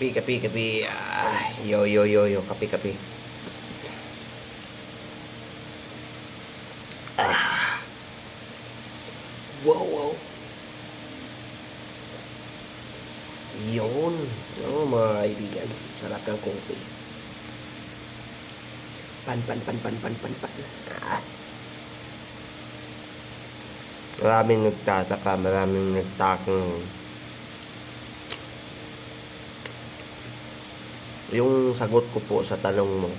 Kapi, kapi, kapi. Ah, yo, yo, yo, yo. Kapi, kapi. Ah. Wow, wow. Yun. Oh, mga kaibigan. Sarap ng coffee. Pan, pan, pan, pan, pan, pan, pan. Ah. Maraming nagtataka, maraming nagtakang yung sagot ko po sa tanong mo,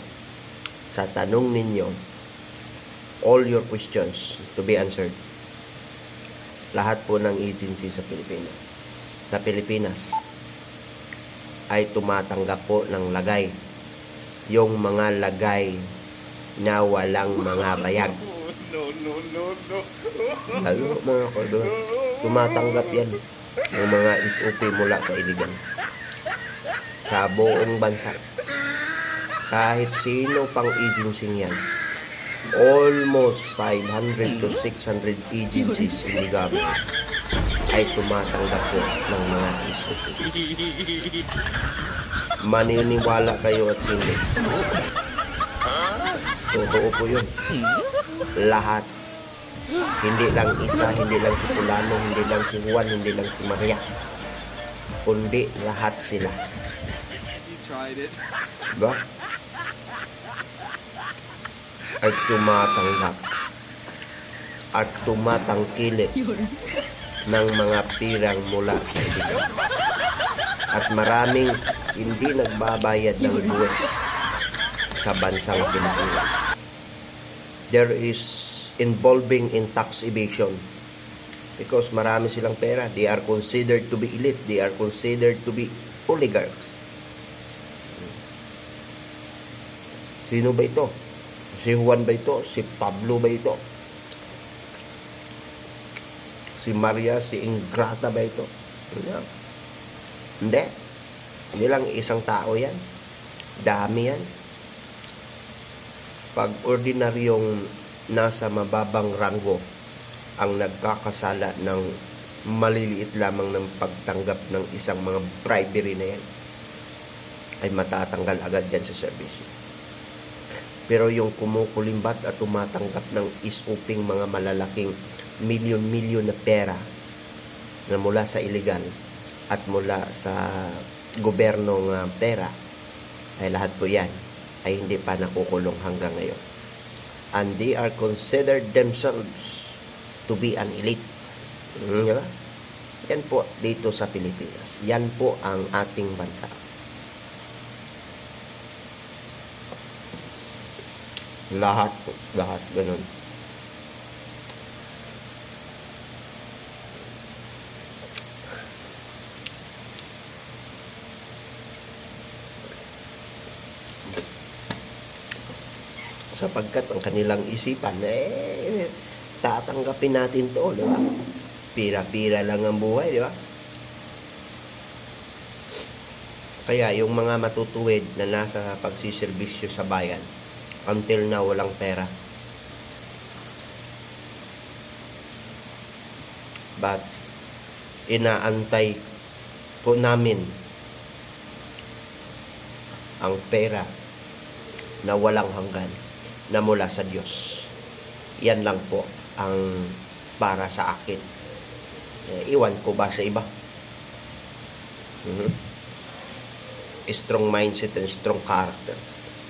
sa tanong ninyo, all your questions to be answered. Lahat po ng agency sa Pilipinas, sa Pilipinas, ay tumatanggap po ng lagay. Yung mga lagay na walang mga bayag. No, no, no, no. Ano mga kodo, tumatanggap yan ng mga SOP mula sa iligan. Sa buong bansa. Kahit sino pang agency yan. Almost 500 to 600 agencies in the government ay tumatanggap po ng mga SOP. Maniniwala kayo at sindi. Totoo po yun. Lahat hindi lang isa, hindi lang si Pulano, hindi lang si Juan, hindi lang si Maria. Kundi lahat sila. Tried it. Diba? Ay tumatanggap at tumatangkilik ng mga pirang mula sa iligan. At maraming hindi nagbabayad ng buwis sa bansang Pilipinas. There is involving in tax evasion because marami silang pera. They are considered to be elite. They are considered to be oligarchs. Sino ba ito? Si Juan ba ito? Si Pablo ba ito? Si Maria, si Ingrata ba ito? Hindi. Hindi. Hindi lang isang tao yan. Dami yan. Pag ordinaryong nasa mababang ranggo ang nagkakasala ng maliliit lamang ng pagtanggap ng isang mga bribery na yan ay matatanggal agad yan sa serbisyo. Pero yung kumukulimbat at tumatanggap ng isuping mga malalaking milyon-milyon na pera na mula sa illegal at mula sa gobyernong ah, pera ay lahat po yan ay hindi pa nakukulong hanggang ngayon. And they are considered themselves to be an elite. Hmm, di ba? Yan po dito sa Pilipinas. Yan po ang ating bansa. Lahat. Lahat. Ganun. sapagkat ang kanilang isipan eh tatanggapin natin to, di ba? Pira-pira lang ang buhay, di ba? Kaya yung mga matutuwid na nasa pagsiservisyo sa bayan until na walang pera. But inaantay po namin ang pera na walang hanggan na mula sa Diyos. Yan lang po ang para sa akin. Eh, iwan ko ba sa iba? Mhm. Strong mindset and strong character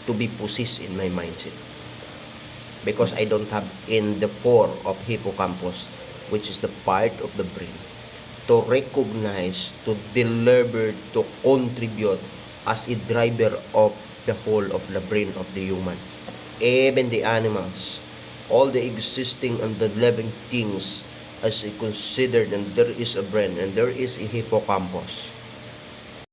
to be possessed in my mindset. Because I don't have in the form of hippocampus, which is the part of the brain, to recognize, to deliver, to contribute as a driver of the whole of the brain of the human even the animals, all the existing and the living things as considered and there is a brain and there is a hippocampus.